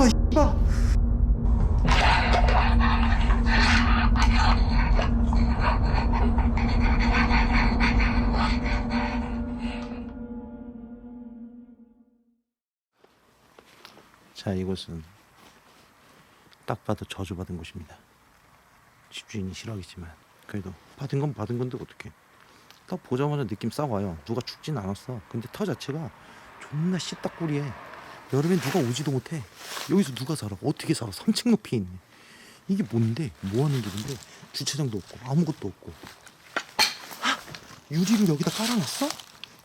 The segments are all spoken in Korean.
들어와 이봐 자 이곳은 딱 봐도 저주받은 곳입니다. 집주인이 싫어하겠지만 그래도 받은 건 받은 건데 어떡해. 딱 보자마자 느낌 싹 와요. 누가 죽진 않았어. 근데 터 자체가 존나 씨딱구리해 여름엔 누가 오지도 못해. 여기서 누가 살아? 어떻게 살아? 3층 높이에 있네. 이게 뭔데? 뭐 하는 길인데? 주차장도 없고 아무것도 없고. 헉! 유리를 여기다 깔아놨어?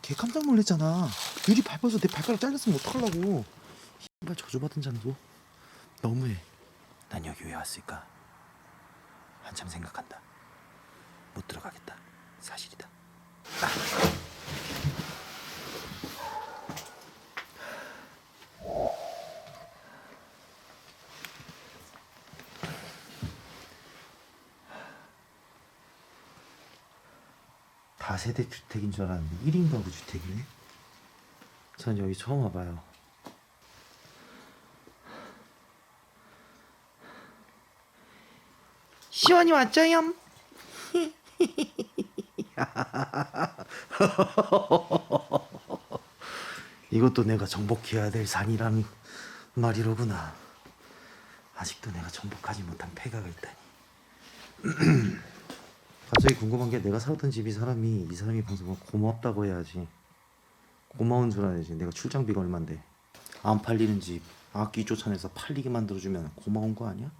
걔 깜짝 놀랐잖아. 유리 밟아서 내 발가락 잘렸으면 어떡하려고. 정말 저주받은 장소? 너무해. 난 여기 왜 왔을까? 한참 생각한다. 못 들어가겠다. 사실이다 다세대 주택인 줄 알았는데 1인 가구 주택이네 전 여기 처음 와봐요 시원이 왔죠요? 이것도 내가 정복해야 될 산이란 말이로구나. 아직도 내가 정복하지 못한 폐가가 있다니. 갑자기 궁금한 게 내가 살았던 집이 사람이 이 사람이 방송을 고맙다고 해야지. 고마운 줄 알아야지. 내가 출장비가 얼만데. 안 팔리는 집 악기 쫓아내서 팔리게 만들어주면 고마운 거 아니야?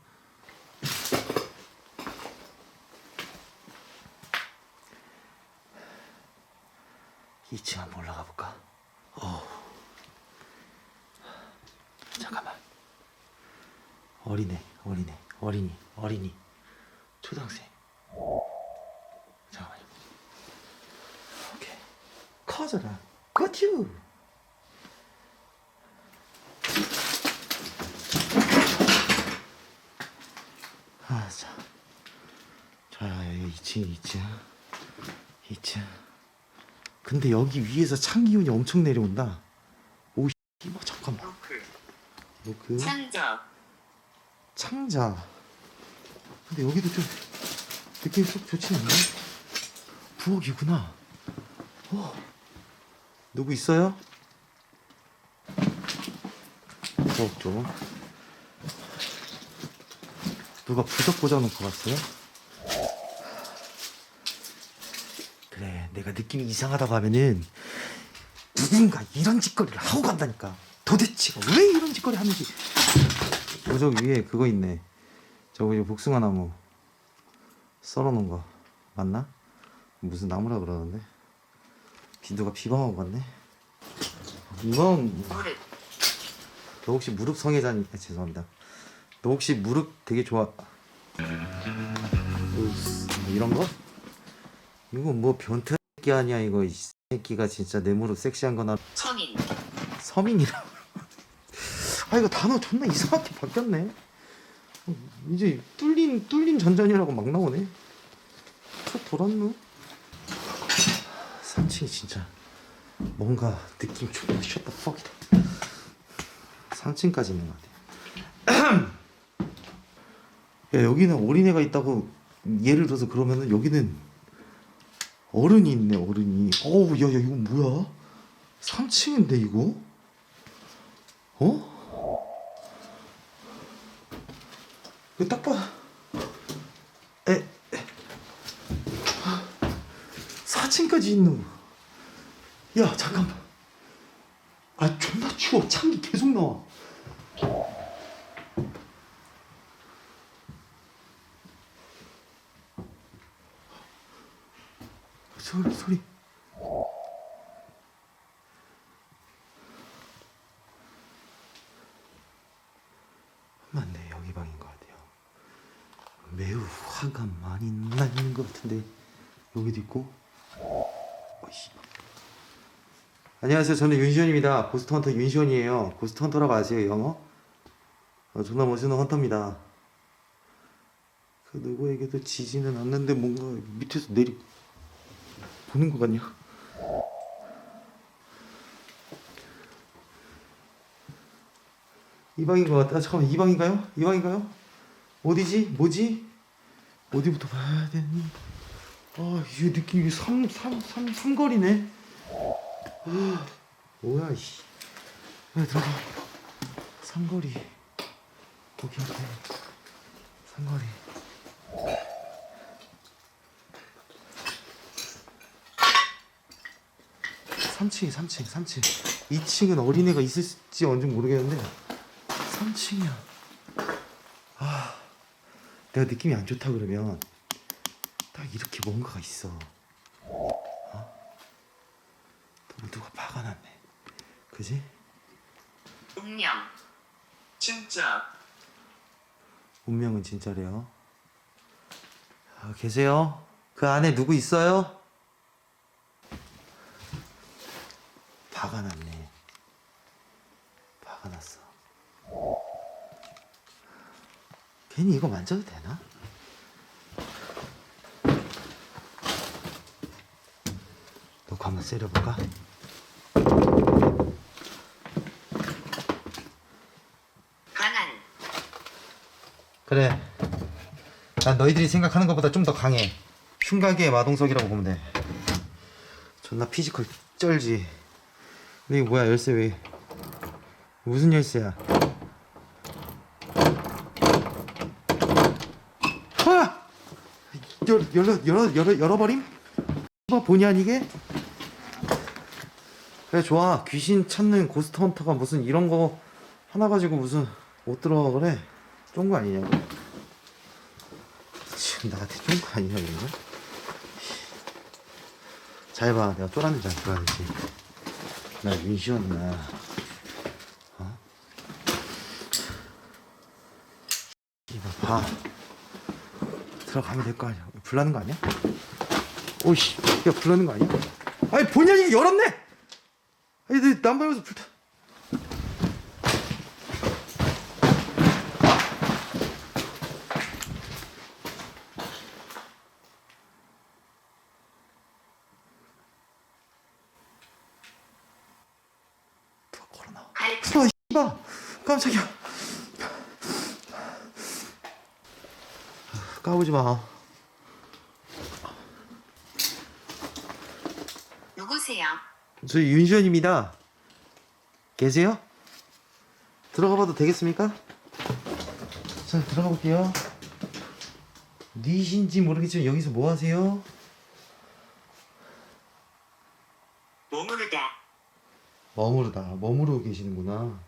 이 층 한번 올라가 볼까? 어. 잠깐만. 어리네, 어리네, 어린이, 어린이, 초등학생. 잠깐만요. 오케이. 커져라. 꺼튜. 아, 자. 자, 여기 2층, 2층. 2층. 근데 여기 위에서 찬 기운이 엄청 내려온다. 오, 뭐 잠깐만. 노크. 창자 창자. 근데 여기도 좀 느낌 쏙 좋지 않네. 부엌이구나. 어. 누구 있어요? 좀. 누가 부적 꽂아놓고 갔어요? 그래, 내가 느낌이 이상하다고 하면은 누군가 이런 짓거리를 하고 간다니까. 도대체 왜 이런 짓거리 하는지. 부적 위에 그거 있네. 저거 이제 복숭아 나무 썰어놓은 거 맞나? 무슨 나무라 그러는데 비두가 비방하고 갔네. 이건 너 혹시 무릎 성애자니? 아, 죄송합니다. 너 혹시 무릎 되게 좋아? 으스, 이런 거? 이거 뭐 변태 새끼 아니야 이거 이 새끼가 진짜 내 무릎 섹시한 거나 천인 서민이라. 아 이거 단어 존나 이상하게 바뀌었네. 어, 이제 뚫린 뚫린 전전이라고 막 나오네. 저 돌았노? 3층이 진짜 뭔가 느낌 존나 셨다 퍽이다. 3층까지 있는 것 같아. 야 여기는 어린애가 있다고 예를 들어서 그러면은 여기는 어른이 있네 어른이. 어우 야야 이거 뭐야? 3층인데 이거? 어? 이거 딱 봐. 에, 에. 4층까지 있는. 야, 잠깐만. 아, 존나 추워. 창이 계속 나와. 소리, 소리. 맞네, 여기 방인 것 같아요. 매우 화가 많이 나는 것 같은데 여기도 있고. 어이씨. 안녕하세요. 저는 윤시원입니다. 고스트 헌터 윤시원이에요. 고스트 헌터라고 아세요, 영어? 어, 존나 멋있는 헌터입니다. 그 누구에게도 지지는 않는데 뭔가 밑에서 내리 보는 것 같냐? 이 방인 것 같아. 아, 잠깐만 이 방인가요? 이 방인가요? 어디지? 뭐지? 어디부터 봐야 되니? 아, 이 느낌이 삼, 삼, 삼, 삼거리네. 아, 뭐야, 이씨. 왜 들어가? 삼거리. 오케이, 오케이. 삼거리. 삼층이삼층삼층이층은 어린애가 있을지 언제 모르겠는데 3층이야. 아, 내가 느낌이 안 좋다 그러면 딱 이렇게 뭔가가 있어. 어? 또 누가 박아놨네. 그지? 운명 진짜 운명은 진짜래요. 아, 계세요? 그 안에 누구 있어요? 박아놨네. 박아놨어. 괜히 이거 만져도 되나? 놓고 한번 세려볼까? 가난 그래. 난 너희들이 생각하는 것보다 좀 더 강해. 흉가기의 마동석이라고 보면 돼. 존나 피지컬 쩔지. 근데 이거 뭐야 열쇠 왜? 무슨 열쇠야? 아! 열 열어 열어 열어 열어버림? 뭐 본의 아니게? 그래 좋아 귀신 찾는 고스트 헌터가 무슨 이런 거 하나 가지고 무슨 못 들어가 그래 쫀 거 아니냐고. 지금 나한테 쫀 거 아니냐고 이거 잘봐. 내가 쫄았는지 안 쫄았는지. 나 윤시였나. 어? 이거 봐. 들어가면 될 거 아니야. 불나는 거 아니야? 오이씨 야 불나는 거 아니야? 아니 아니게 열었네! 아니 내 남방에서 불타 들어와 이봐 깜짝이야 까부지 마 누구세요? 저 윤시원입니다 계세요? 들어가 봐도 되겠습니까? 자 들어가 볼게요 니신지 모르겠지만 여기서 뭐 하세요? 머무르다 머무르다 머무르고 계시는구나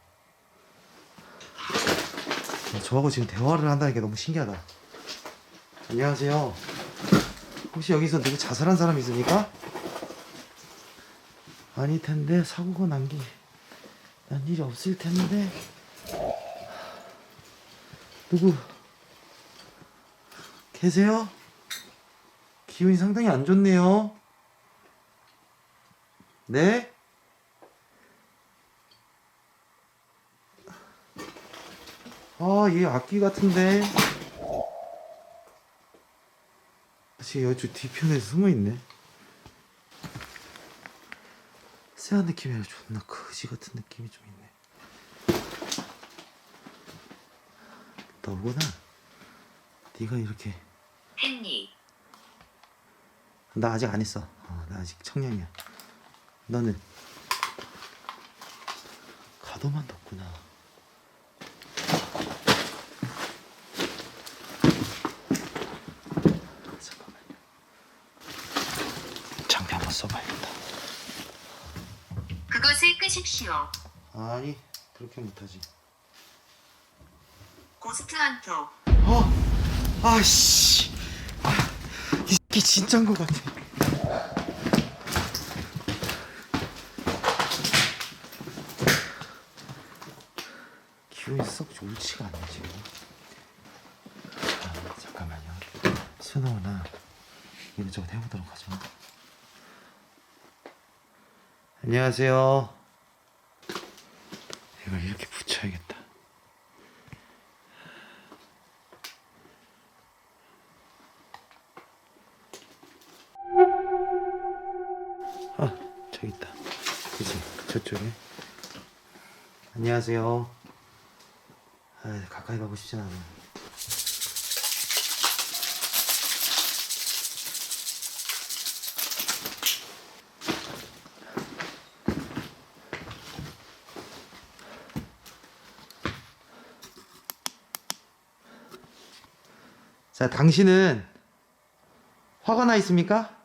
야, 저하고 지금 대화를 한다는 게 너무 신기하다 안녕하세요 혹시 여기서 누구 자살한 사람 있습니까? 아닐 텐데 사고가 난 게 난 일이 없을 텐데 누구 계세요? 기분이 상당히 안 좋네요 네? 아, 얘 악기 같은데. 지금 여기 뒤편에 숨어 있네. 쎄한 느낌이 아니라 존나 거지 같은 느낌이 좀 있네. 너구나. 네가 이렇게 했니? 나 아직 안 했어. 어, 나 아직 청년이야. 너는 가도만 뒀구나. 잠깐만요. 장비 한번 써봐야겠다. 끄십시오 아니 그렇게 못하지. 고스트 헌터 어, 아씨, 아, 이 새끼 진짠 것 같아. 기분이 썩 좋지가 않네 지금. 아, 잠깐만요. 스노우나 이것저것 해보도록 하죠. 안녕하세요. 저쪽에 안녕하세요 아, 가까이 가고 싶진 않아. 자, 당신은 화가 나 있습니까?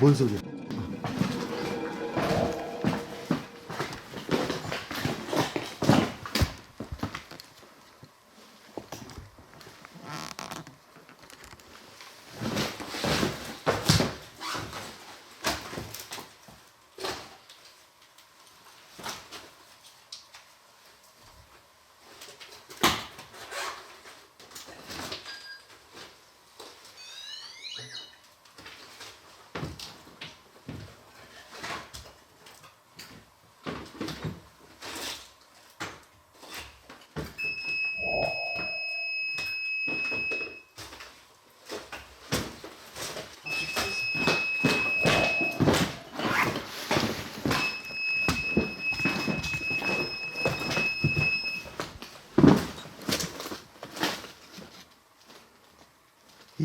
뭔 소리야?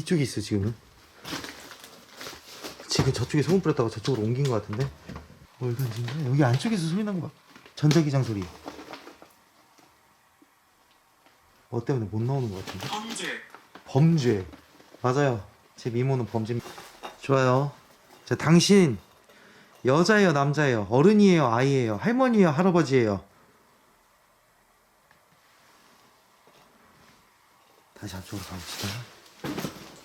이쪽에 있어 지금은. 지금 저쪽에 소금 뿌렸다가 저쪽으로 옮긴 것 같은데? 뭘 던진 거야? 여기 안쪽에서 소리 난거 봐 전자기장 소리. 뭐 때문에 못 나오는 것 같은데? 범죄. 범죄. 맞아요. 제 미모는 범죄. 좋아요. 자 당신. 여자예요 남자예요? 어른이에요 아이예요? 할머니예요 할아버지예요? 다시 안쪽으로 가봅시다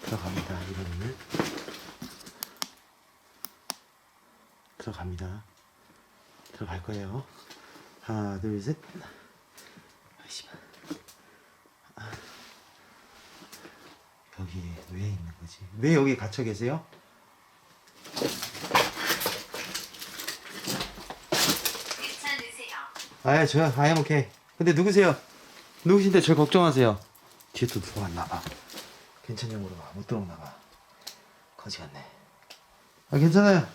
들어갑니다 이번에는 들어갑니다. 들어갈 거예요. 하나 둘 셋. 아이씨발 아. 여기 왜 있는 거지? 왜 여기 갇혀 계세요? 아예 저요. 아예 오케이. 근데 누구세요? 누구신데 절 걱정하세요? 뒤에 또 누가 왔나 봐 괜찮냐고 물어봐 못 들어오나 봐 거지 같네 아 괜찮아요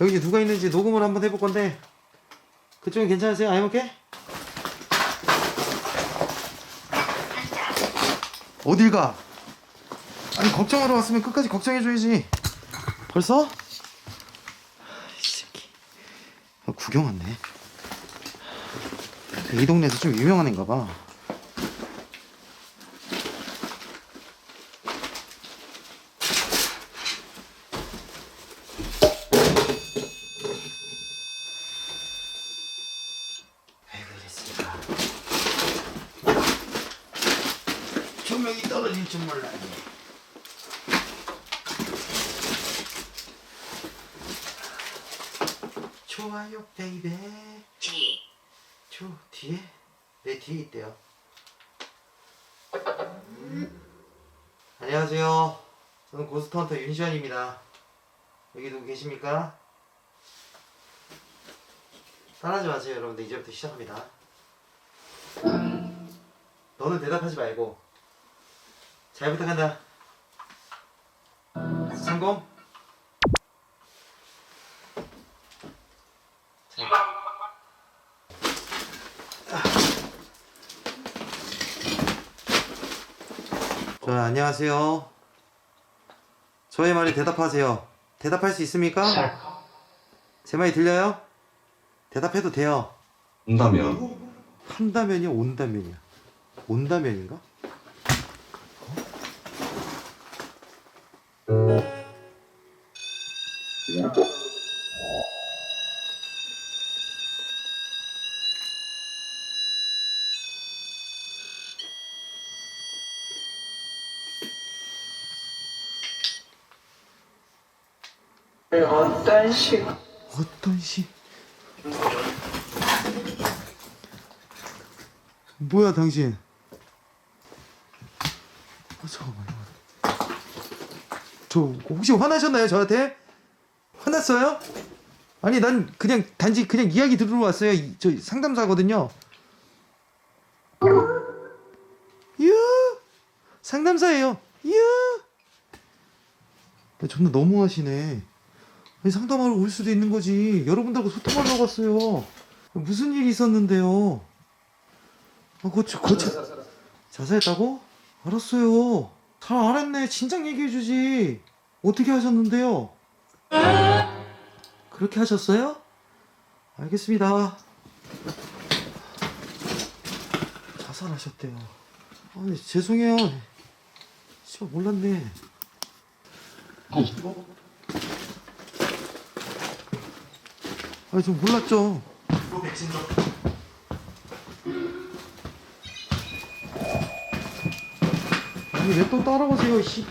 여기 누가 있는지 녹음을 한번 해볼 건데 그쪽은 괜찮으세요? 오케이? 앉아. 어딜 가? 아니 걱정하러 왔으면 끝까지 걱정해줘야지 벌써? 이 새끼 아, 구경 왔네 이 동네에서 좀 유명한 애인가 봐 왜 그랬을까 조명이 떨어질 줄 몰랐네 좋아요 베이베 뒤. 저 뒤에 내 뒤에 있대요. 안녕하세요. 저는 고스트헌터 윤시환입니다. 여기 누구 계십니까? 따라하지 마세요, 여러분들. 이제부터 시작합니다. 너는 대답하지 말고 잘 부탁한다. 성공. 자, 안녕하세요. 저의 말에 대답하세요. 대답할 수 있습니까? 제 말이 들려요? 대답해도 돼요. 온다면 한다면이야, 온다면이야. 온다면인가? 식 어떤 시? 뭐야 당신? 아 잠깐만요. 저 혹시 화나셨나요 저한테? 화났어요? 아니 난 그냥 단지 그냥 이야기 들으러 왔어요. 이- 저 상담사거든요. 유 상담사예요. 유. 존나 너무하시네. 상담하러 올 수도 있는 거지. 여러분들하고 소통하려고 왔어요. 무슨 일이 있었는데요? 아, 고쳐, 고쳐. 자살했다고? 알았어요. 잘 알았네. 진작 얘기해주지. 어떻게 하셨는데요? 그렇게 하셨어요? 알겠습니다. 자살하셨대요. 아니, 죄송해요. 씨발, 몰랐네. 아니, 좀 몰랐죠. 아니, 왜 또 따라오세요, 씨.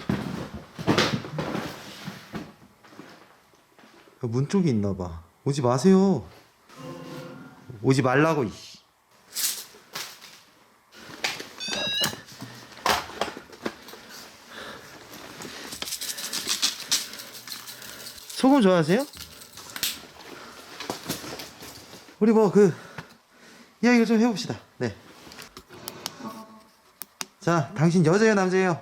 문 쪽에 있나 봐. 오지 마세요. 오지 말라고, 이씨. 소금 좋아하세요? 우리 뭐 그 이야기를 좀 해봅시다. 네. 자, 당신 여자예요, 남자예요?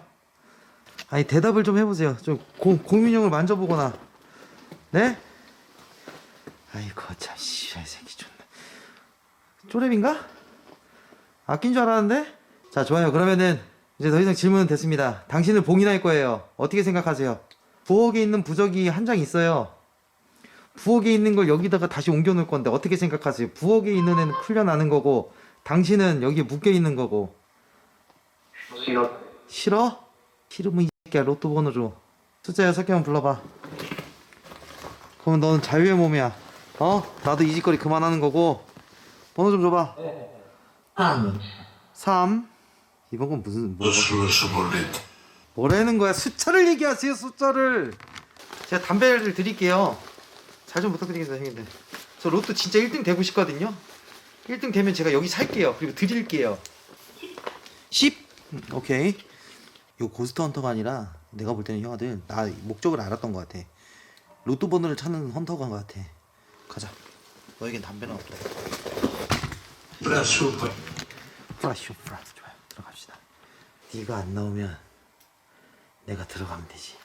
아니 대답을 좀 해보세요. 좀 고, 공민형을 만져보거나. 네? 아이고 참 씨발 새끼 존나. 쪼렙인가? 아낀 줄 알았는데? 자 좋아요. 그러면은 이제 더 이상 질문은 됐습니다. 당신을 봉인할 거예요. 어떻게 생각하세요? 부엌에 있는 부적이 한 장 있어요. 부엌에 있는 걸 여기다가 다시 옮겨 놓을 건데 어떻게 생각하세요? 부엌에 있는 애는 풀려나는 거고 당신은 여기에 묶여 있는 거고. 싫어. 싫어? 싫으면 이 새끼야. 로또 번호 줘. 숫자 여섯 개만 불러봐. 그럼 너는 자유의 몸이야. 어? 나도 이 짓거리 그만하는 거고. 번호 좀 줘봐. 3 이번 건 무슨 뭐. 뭐라는 거야? 숫자를 얘기하세요 숫자를. 제가 담배를 드릴게요 잘 좀 부탁드리겠습니다 형님들. 저 로또 진짜 1등 되고 싶거든요. 1등 되면 제가 여기 살게요. 그리고 드릴게요. 10? 음, 오케이. 이거 고스트 헌터가 아니라 내가 볼 때는 형아들 나 목적을 알았던 것 같아. 로또 번호를 찾는 헌터가 것 같아. 가자. 너에겐 담배는 없다. 브라슈 프라쇼 프라스 좋아요. 들어갑시다. 네가 안 나오면 내가 들어가면 되지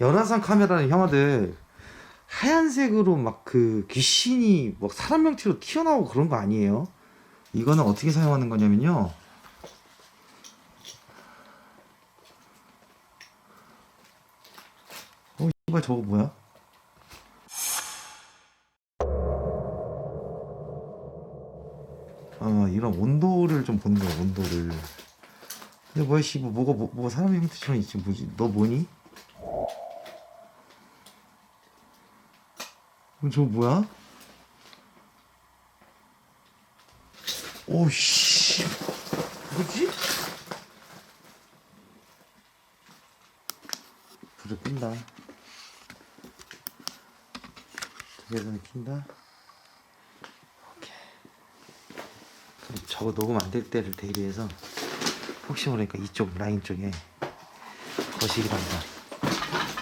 연화상 카메라는 형아들 하얀색으로 막 그 귀신이 막 사람 명체로 튀어나오고 그런 거 아니에요? 이거는 어떻게 사용하는 거냐면요. 어 이발 저거 뭐야? 아 이런 온도를 좀 보는 거야 온도를. 근데 뭐야 씨 뭐, 뭐가 뭐, 뭐가 사람의 형태처럼 있지 뭐지? 너 뭐니? 그럼 저거 뭐야? 오씨. 뭐지? 불을 끈다. 저기에서는 킨다. 오케이. 저거 녹음 안 될 때를 대비해서 혹시 모르니까 이쪽 라인 쪽에 거실이란다.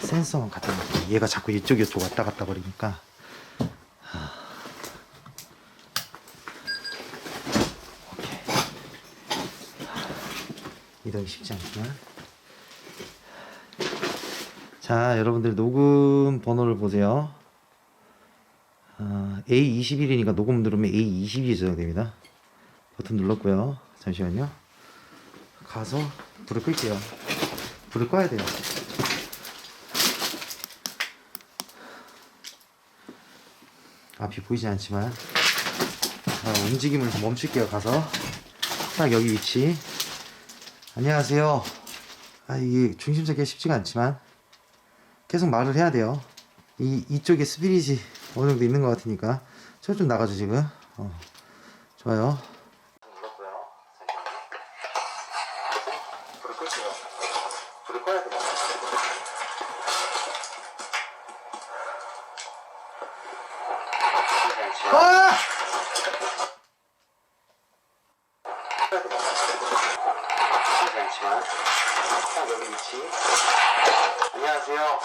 센서만 갖다 놓고 얘가 자꾸 이쪽 이쪽 왔다 갔다 거리니까 하. 오케이 이동이 쉽지 않지만 자 여러분들 녹음 번호를 보세요 아, A21이니까 녹음 누르면 A22 저장됩니다 버튼 눌렀고요. 잠시만요. 가서 불을 끌게요. 불을 꺼야 돼요. 앞이 보이지 않지만 아, 움직임을 좀 멈출게요. 가서 딱 여기 위치. 안녕하세요. 아 이게 중심 잡기가 쉽지가 않지만 계속 말을 해야 돼요. 이 이쪽에 스피릿이 어느 정도 있는 것 같으니까 저 좀 나가죠 지금. 어. 좋아요. 불을 끌게요. 불을 꺼야 돼요. 아! 않지만 딱 여기 위치. 안녕하세요.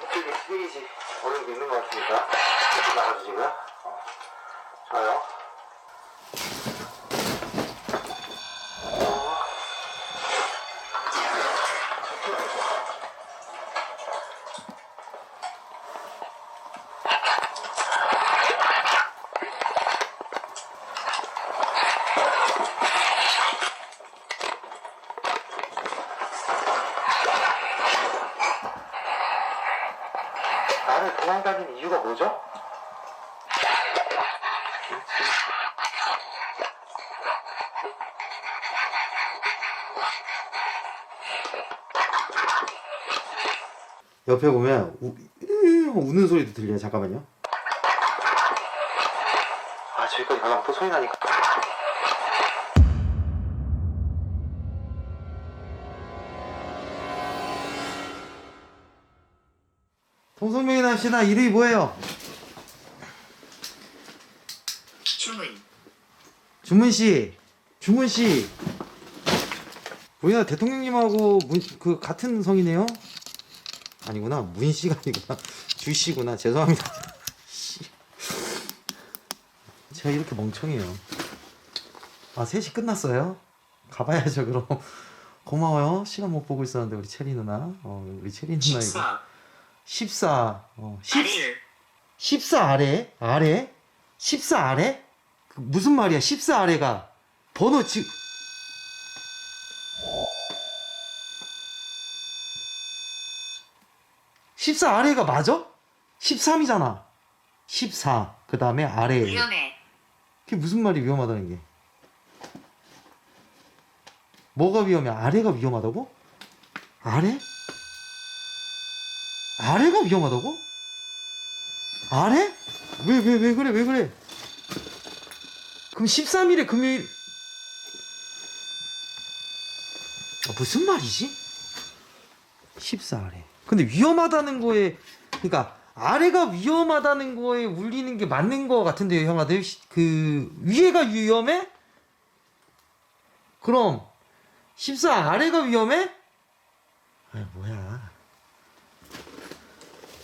스피릿이 어느 정도 있는 것 같으니까 좀 나가주시고요. 어. 좋아요. 도망다니는 이유가 뭐죠? 옆에 보면 우, 으, 우는 소리도 들려요. 잠깐만요. 아 저기까지 가면 또 소리 나니까. 동성명이 나시나 이름이 뭐예요? 주문 주문 씨, 주문 씨. 우리나라 대통령님하고 문, 그 같은 성이네요. 아니구나, 문 씨가 아니구나, 주 씨구나. 죄송합니다. 씨. 제가 이렇게 멍청해요. 아, 3시 끝났어요? 가봐야죠, 그럼. 고마워요. 시간 못 보고 있었는데, 우리 체리 누나. 어, 우리 체리 누나 이거. 14 14. 어, 10, 아래를 14 아래? 아래? 14 아래? 그 무슨 말이야? 14 아래가 번호 지 14 아래가 맞아? 13이잖아. 14. 그 다음에 아래. 위험해 그게 무슨 말이 위험하다는 게? 뭐가 위험해? 아래가 위험하다고? 아래? 아래가 위험하다고? 아래? 왜, 왜, 왜 그래, 왜 그래? 그럼 13일에 금요일. 아, 무슨 말이지? 14아래. 근데 위험하다는 거에, 그러니까, 아래가 위험하다는 거에 울리는 게 맞는 거 같은데요, 형아들? 시- 그, 위에가 위험해? 그럼, 14 아래가 위험해? 아, 뭐야.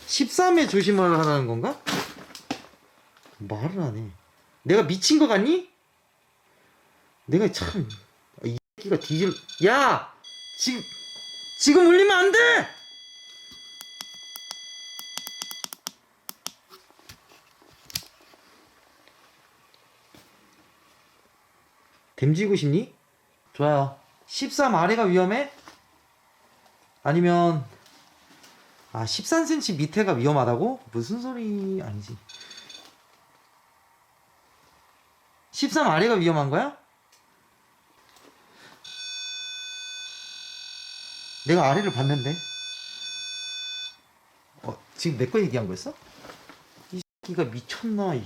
13에 조심을 하라는 건가? 말을 안 해. 내가 미친 거 같니? 내가 참, 아, 이 새끼가 뒤질, 야! 지금, 지금 울리면 안 돼! 댐지고 싶니? 좋아요. 13 아래가 위험해? 아니면 아 13cm 밑에가 위험하다고? 무슨 소리 아니지 13 아래가 위험한 거야? 내가 아래를 봤는데 어, 지금 내 거 얘기한 거였어? 이 새끼가 미쳤나 이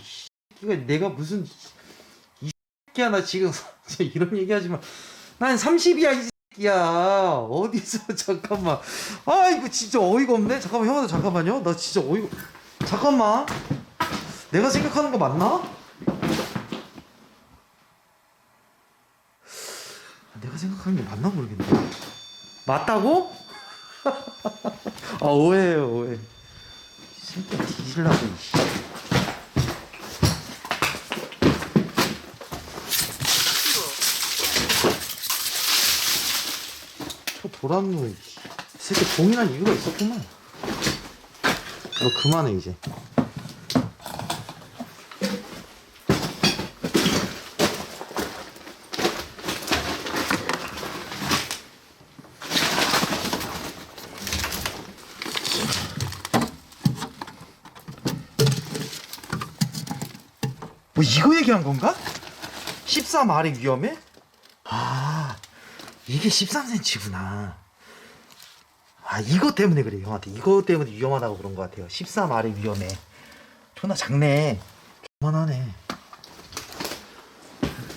새끼가 내가 무슨 이 새끼야 나 지금 이런 얘기하지 마. 난 30이야 이 새끼야. 어디서 잠깐만. 아 이거 진짜 어이가 없네. 잠깐만 형아들 잠깐만요. 나 진짜 어이가. 잠깐만. 내가 생각하는 거 맞나? 내가 생각하는 게 맞나 모르겠네. 맞다고? 아 오해예요 오해. 이 새끼야 뒤질라고. 도란노 이 새끼 동일한 이유가 있었구만 너 그만해 이제 뭐 이거 얘기한 건가? 13 아래 위험해? 아 이게 13cm구나. 아, 이거 때문에 그래, 형한테. 이거 때문에 위험하다고 그런 것 같아요. 13 아래 위험해. 존나 작네. 그만하네.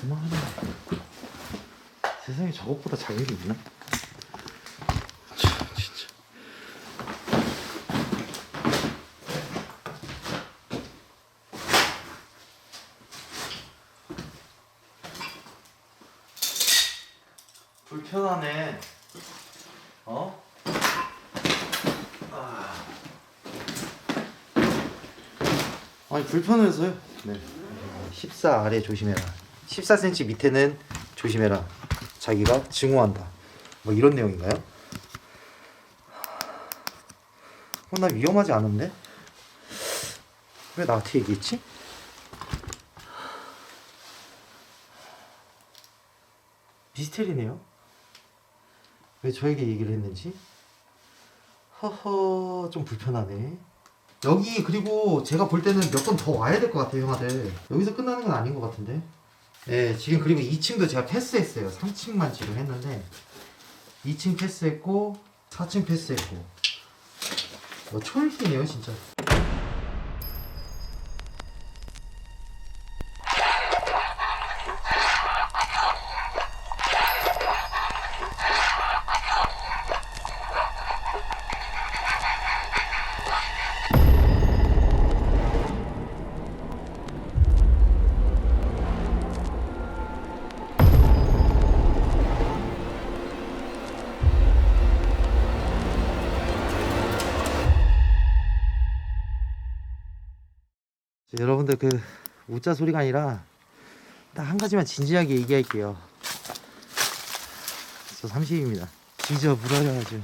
그만하네. 세상에 저것보다 작은 게 있나? 불편하네. 어? 아. 아니 불편해서요. 네. 14 아래 조심해라. 14cm 밑에는 조심해라. 자기가 증오한다. 뭐 이런 내용인가요? 어, 나 위험하지 않은데? 왜 나한테 얘기했지? 미스테리네요. 왜 저에게 얘기를 했는지? 허허 좀 불편하네. 여기 그리고 제가 볼 때는 몇 번 더 와야 될 것 같아요 형아들. 여기서 끝나는 건 아닌 것 같은데. 네 지금 그리고 2층도 제가 패스했어요. 3층만 지금 했는데. 2층 패스했고 4층 패스했고. 뭐 초일이네요 진짜 그 웃자 소리가 아니라 딱 한 가지만 진지하게 얘기할게요. 저 30입니다. 지저 물어려가지고